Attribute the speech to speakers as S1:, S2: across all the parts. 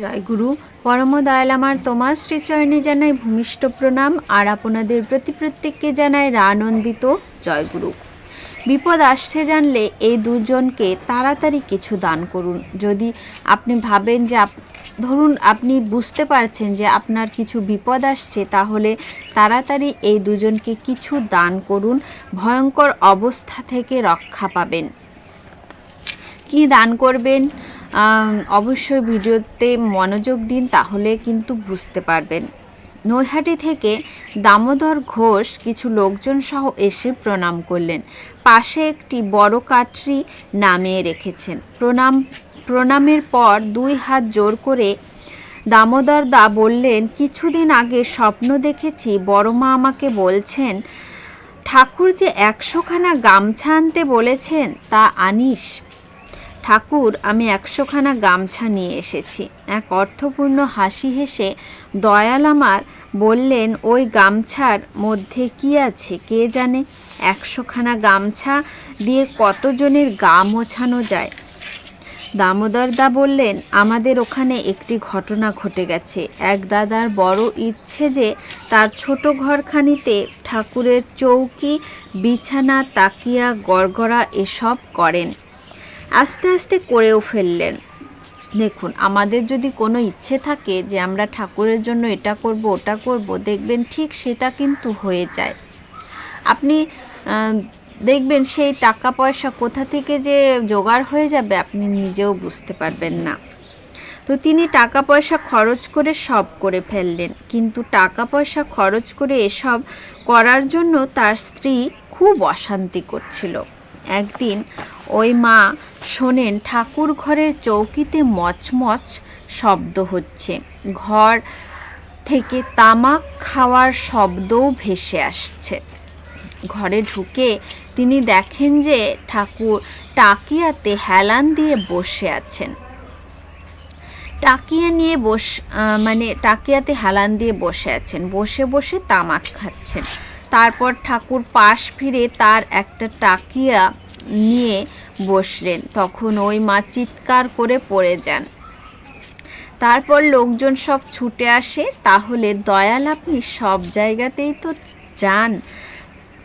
S1: জয় গুরু। পরম দয়াল আমার তোমার শ্রীচরণে জানাই ভূমিষ্ঠ প্রণাম, আর আপনাদের প্রতি প্রত্যেককে জানাই রানন্দিত জয় গুরু। বিপদ আসছে জানলে এই দুজনকে তাড়াতাড়ি কিছু দান করুন। যদি আপনি ভাবেন যে ধরুন আপনি বুঝতে পারছেন যে আপনার কিছু বিপদ আসছে, তাহলে তাড়াতাড়ি এই দুজনকে কিছু দান করুন। ভয়ঙ্কর অবস্থা থেকে রক্ষা পাবেন। কি দান করবেন? অবশ্যই ভিডিওতে মনোযোগ দিন, তাহলে কিন্তু বুঝতে পারবেন। নৈহাটি থেকে দামোদর ঘোষ কিছু লোকজন সহ এসে প্রণাম করলেন। পাশে একটি বড় কাঠরি নামিয়ে রেখেছেন। প্রণাম, প্রণামের পর দুই হাত জোর করে দামোদর দা বললেন, কিছুদিন আগে স্বপ্ন দেখেছি, বড় মা আমাকে বলছেন, ঠাকুর যে একশোখানা গামছা আনতে বলেছেন, তা আনিস। ঠাকুর, আমি একশোখানা গামছা নিয়ে এসেছি। এক অর্থপূর্ণ হাসি হেসে দয়াল আমার বললেন, ওই গামছার মধ্যে কি আছে? কে জানে? একশোখানা গামছা দিয়ে কতজনের গা মোছানো যায়? দামোদর দা বললেন, আমাদের ওখানে একটি ঘটনা ঘটে গেছে। এক দাদার বড় ইচ্ছে যে তার ছোট ঘরখানিতে ঠাকুরের চৌকি, বিছানা, তাকিয়া, গড়গড়া এসব করেন। আস্তে আস্তে করেও ফেললেন। দেখুন, আমাদের যদি কোনো ইচ্ছে থাকে যে আমরা ঠাকুরের জন্য এটা করব, ওটা করব, দেখবেন ঠিক সেটা কিন্তু হয়ে যায়। আপনি দেখবেন সেই টাকা পয়সা কোথা থেকে যে জোগাড় হয়ে যাবে আপনি নিজেও বুঝতে পারবেন না। তো তিনি টাকা পয়সা খরচ করে সব করে ফেললেন, কিন্তু টাকা পয়সা খরচ করে এসব করার জন্য তার স্ত্রী খুব অশান্তি করছিল। একদিন ওই মা শোনেন ঠাকুর ঘরের চৌকিতে মচমচ শব্দ হচ্ছে। ঘর থেকে তামাক খাওয়ার শব্দও ভেসে আসছে। ঘরে ঢুকে তিনি দেখেন যে ঠাকুর টাকিয়াতে হেলান দিয়ে বসে আছেন। টাকিয়া নিয়ে বস মানে টাকিয়াতে হেলান দিয়ে বসে আছেন। বসে বসে তামাক খাচ্ছেন। তারপর ঠাকুর পাশ ফিরে তার একটা টাকিয়া নিয়ে বসলেন। তখন ওই মা চিৎকার করে পড়ে যান। তারপর লোকজন সব ছুটে আসে। তাহলে দয়াল আপনি সব জায়গাতেই তো যান।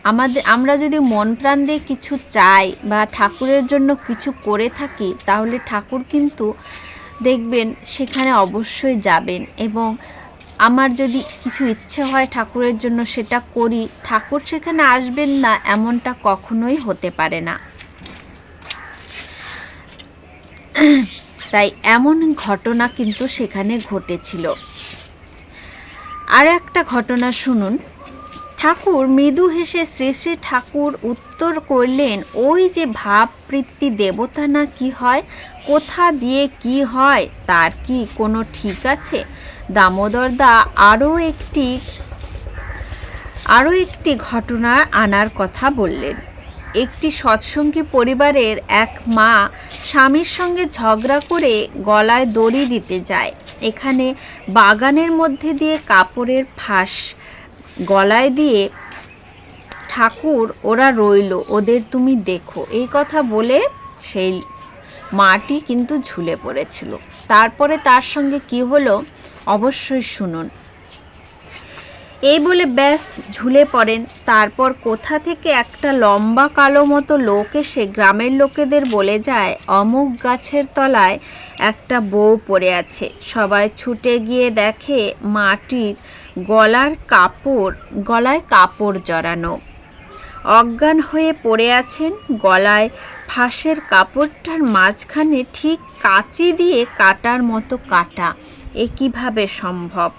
S1: আমাদের, আমরা যদি মন প্রাণ দিয়ে কিছু চাই বা ঠাকুরের জন্য কিছু করে থাকি, তাহলে ঠাকুর কিন্তু দেখবেন সেখানে অবশ্যই যাবেন এবং আমার যদি কিছু ইচ্ছে হয় ঠাকুরের জন্য সেটা করি, ঠাকুর সেখানে আসবেন না এমনটা কখনোই হতে পারে না। তাই এমন ঘটনা কিন্তু সেখানে ঘটেছিল। আর একটা ঘটনা শুনুন। ঠাকুর মৃদু হেসে শ্রী শ্রী ঠাকুর উত্তর করলেন, ওই যে ভাববৃত্তি দেবতা না কি হয়? কোথা দিয়ে কি হয়? তার কি কোনো ঠিক আছে? দামোদর দা আরও একটি আরও একটি ঘটনা আনার কথা বললেন। একটি সৎসঙ্গী পরিবারের এক মা স্বামীর সঙ্গে ঝগড়া করে গলায় দড়ি দিতে যায়। এখানে বাগানের মধ্যে দিয়ে কাপড়ের ফাঁস গলায় দিয়ে ঠাকুর ওরা রইল, ওদের তুমি দেখো। এই কথা বলে সেই মাটি কিন্তু ঝুলে পড়েছিল। তারপরে তার সঙ্গে কি হলো? অবশ্যই শুনুন। এই বলে ব্যাস, ঝুলে পড়েন। তারপর কোথা থেকে একটা লম্বা কালো মতো লোক এসে গ্রামের লোকেদের বলে যায়, অমুক গাছের তলায় একটা বউ পড়ে আছে। সবাই ছুটে গিয়ে দেখে মাটির গলার কাপড়, গলায় কাপড় জড়ানো। অজ্ঞান হয়ে পড়ে আছেন। গলায় ফাঁসের কাপড়টার মাঝখানে ঠিক কাঁচি দিয়ে কাটার মতো কাটা। এ কীভাবে সম্ভব?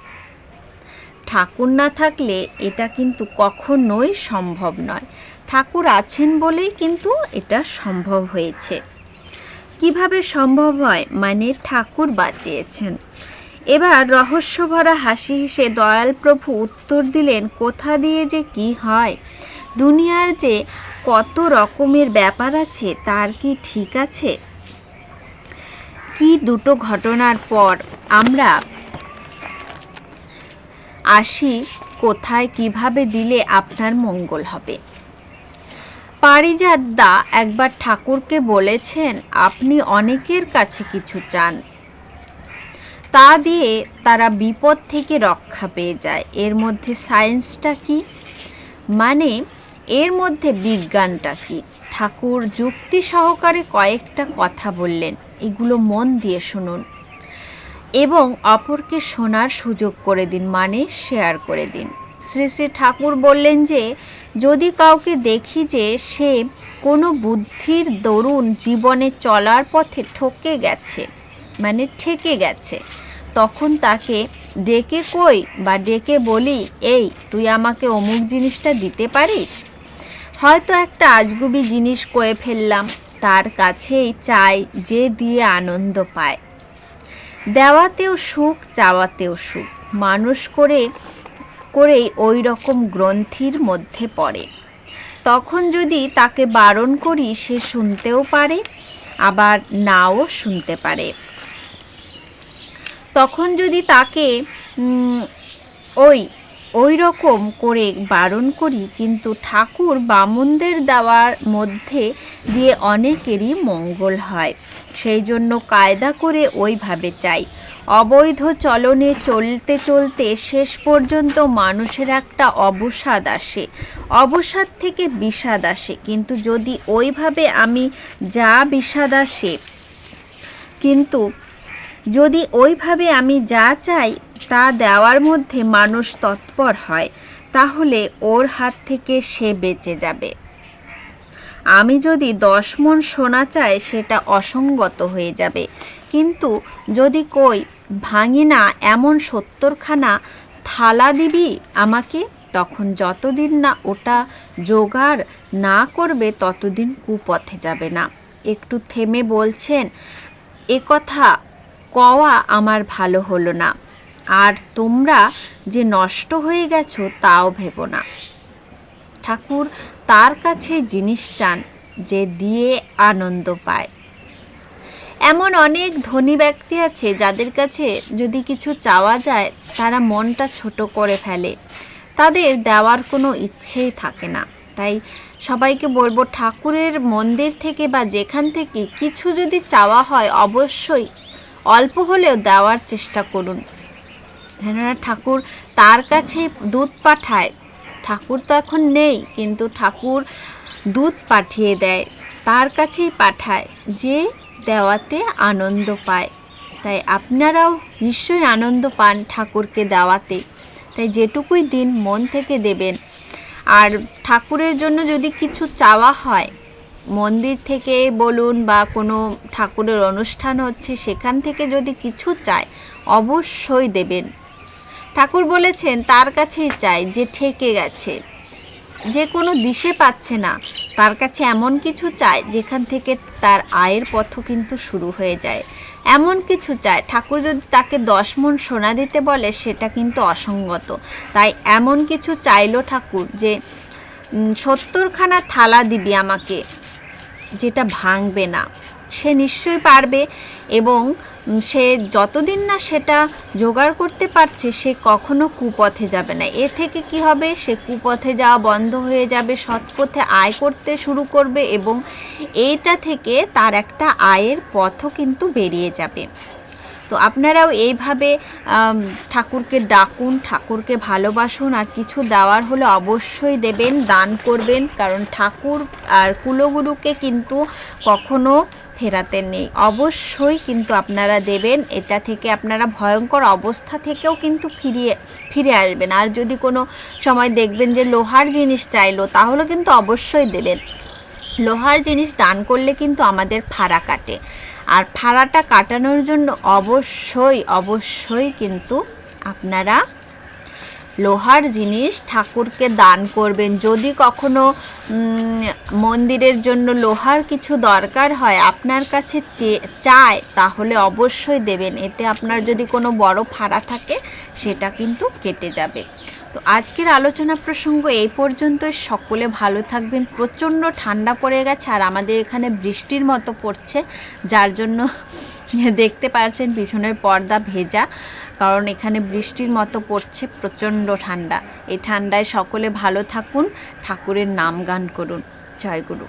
S1: ঠাকুর না থাকলে এটা কিন্তু কখনোই সম্ভব নয়। ঠাকুর আছেন বলেই কিন্তু এটা সম্ভব হয়েছে। কীভাবে সম্ভব হয়? মানে ঠাকুর বাঁচিয়েছেন। এবার রহস্যভরা হাসি হেসে দয়াল প্রভু উত্তর দিলেন, কোথা দিয়ে যে কি হয়? দুনিয়ার যে কত রকমের ব্যাপার আছে, তার কি ঠিক আছে? কি দুটো ঘটনার পর আমরা আসি কোথায় কীভাবে দিলে আপনার মঙ্গল হবে। পারিজাত দা একবার ঠাকুরকে বলেছেন, আপনি অনেকের কাছে কিছু চান। তা দিয়ে তারা বিপদ থেকে রক্ষা পেয়ে যায়। এর মধ্যে সায়েন্সটা কি? মানে এর মধ্যে বিজ্ঞানটা কি? ঠাকুর যুক্তি সহকারে কয়েকটা কথা বললেন। এগুলো মন দিয়ে শুনুন। এবং অপরকে শোনার সুযোগ করে দিন মানে শেয়ার করে দিন। শ্রী শ্রী ঠাকুর বললেন যে, যদি কাউকে দেখি যে সে কোনো বুদ্ধির দরুন জীবনে চলার পথে ঠকে গেছে মানে ঠেকে গেছে, তখন তাকে ডেকে কই বা ডেকে বলি, এই, তুই আমাকে অমুক জিনিসটা দিতে পারিস? হয়তো একটা আজগুবি জিনিস কয়ে ফেললাম, তার কাছেই চাই যে দিয়ে আনন্দ পায়। দেওয়াতেও সুখ, চাওয়াতেও সুখ। মানুষ করে, করেই ওই রকম গ্রন্থির মধ্যে পড়ে। তখন যদি তাকে বারণ করি, সে শুনতেও পারে, আবার নাও শুনতে পারে। তখন যদি তাকে ওই ওই রকম করে বারণ করি, কিন্তু ঠাকুর বামুনদের দেওয়ার মধ্যে দিয়ে অনেকেরই মঙ্গল হয়। সেই জন্য কায়দা করে ওইভাবে চাই। অবৈধ চলনে চলতে চলতে শেষ পর্যন্ত মানুষের একটা অবসাদ আসে। অবসাদ থেকে বিষাদ আসে। কিন্তু যদি ওইভাবে আমি যা বিষাদ আসে, কিন্তু যদি ওইভাবে আমি যা চাই তা দেওয়ার মধ্যে মানুষ তৎপর হয়, তাহলে ওর হাত থেকে সে বেঁচে যাবে। আমি যদি দশ মন সোনা চাই, সেটা অসঙ্গত হয়ে যাবে। কিন্তু যদি কই, ভাঙি না এমন সত্তরখানা থালা দিবি আমাকে? তখন যতদিন না ওটা জোগাড় না করবে, ততদিন কুপথে যাবে না। একটু থেমে বলছেন, এ কথা কওয়া আমার ভালো হলো না। আর তোমরা যে নষ্ট হয়ে গেছো তাও ভেবো না। ঠাকুর তার কাছে জিনিস চান যে দিয়ে আনন্দ পায়। এমন অনেক ধনী ব্যক্তি আছে যাদের কাছে যদি কিছু চাওয়া যায় তারা মনটা ছোট করে ফেলে। তাদের দেওয়ার কোনো ইচ্ছেই থাকে না। তাই সবাইকে বলব ঠাকুরের মন্দির থেকে বা যেখান থেকে কিছু যদি চাওয়া হয় অবশ্যই অল্প হলেও দেওয়ার চেষ্টা করুন। কেননা ঠাকুর তার কাছে দুধ পাঠায়। ঠাকুর তো এখন নেই, কিন্তু ঠাকুর দুধ পাঠিয়ে দেয়, তার কাছেই পাঠায়, যে দেওয়াতে আনন্দ পায়। তাই আপনারাও নিশ্চয়ই আনন্দ পান ঠাকুরকে দেওয়াতে। তাই যেটুকুই দিন মন থেকে দেবেন। আর ঠাকুরের জন্য যদি কিছু চাওয়া হয়, মন্দির থেকে বলুন বা কোনো ঠাকুরের অনুষ্ঠান হচ্ছে, সেখান থেকে যদি কিছু চায়, অবশ্যই দেবেন। ঠাকুর বলেছেন, তার কাছেই চাই যে ঠেকে গেছে। যে কোনো দিশে পাচ্ছে না, তার কাছে এমন কিছু চায় যেখান থেকে তার আয়ের পথও কিন্তু শুরু হয়ে যায়। এমন কিছু চায় ঠাকুর যদি তাকে দশ মন সোনা দিতে বলে, সেটা কিন্তু অসঙ্গত। তাই এমন কিছু চাইলো ঠাকুর যে সত্তরখানা থালা দিবি আমাকে, যেটা ভাঙবে না। সে নিশ্চয়ই পারবে এবং সে যতদিন না সেটা জোগাড় করতে পারছে, সে কখনো কুপথে যাবে না। এ থেকে কি হবে? সে কুপথে যাওয়া বন্ধ হয়ে যাবে, সৎপথে আয় করতে শুরু করবে এবং এইটা থেকে তার একটা আয়ের পথও কিন্তু বেরিয়ে যাবে। তো আপনারাও এইভাবে ঠাকুরকে ডাকুন, ঠাকুরকে ভালোবাসুন আর কিছু দেওয়ার হলে অবশ্যই দেবেন, দান করবেন, কারণ ঠাকুর আর কুলগুরুকে কিন্তু কখনো ফেরাতে নেই। অবশ্যই কিন্তু আপনারা দেবেন। এটা থেকে আপনারা ভয়ঙ্কর অবস্থা থেকেও কিন্তু ফিরিয়ে, ফিরে আসবেন। আর যদি কোনো সময় দেখবেন যে লোহার জিনিস চাইলো, তাহলে কিন্তু অবশ্যই দেবেন। লোহার জিনিস দান করলে কিন্তু আমাদের ফাড়া কাটে। আর ফাড়াটা কাটানোর জন্য অবশ্যই অবশ্যই কিন্তু আপনারা লোহার জিনিস ঠাকুরকে দান করবেন। যদি কখনো মন্দিরের জন্য লোহার কিছু দরকার হয় আপনার কাছে চায়, তাহলে অবশ্যই দেবেন। এতে আপনার যদি কোনো বড় ফাড়া থাকে, সেটা কিন্তু কেটে যাবে। তো আজকের আলোচনা প্রসঙ্গ এই পর্যন্ত সকলে ভালো থাকবেন। প্রচণ্ড ঠান্ডা পড়ে গেছে আর আমাদের এখানে বৃষ্টির মতো পড়ছে, যার জন্য দেখতে পাচ্ছেন পিছনের পর্দা ভেজা। কারণ এখানে বৃষ্টির মতো পড়ছে, প্রচণ্ড ঠান্ডা। এই ঠান্ডায় সকলে ভালো থাকুন, ঠাকুরের নাম গান করুন। জয় গুরু।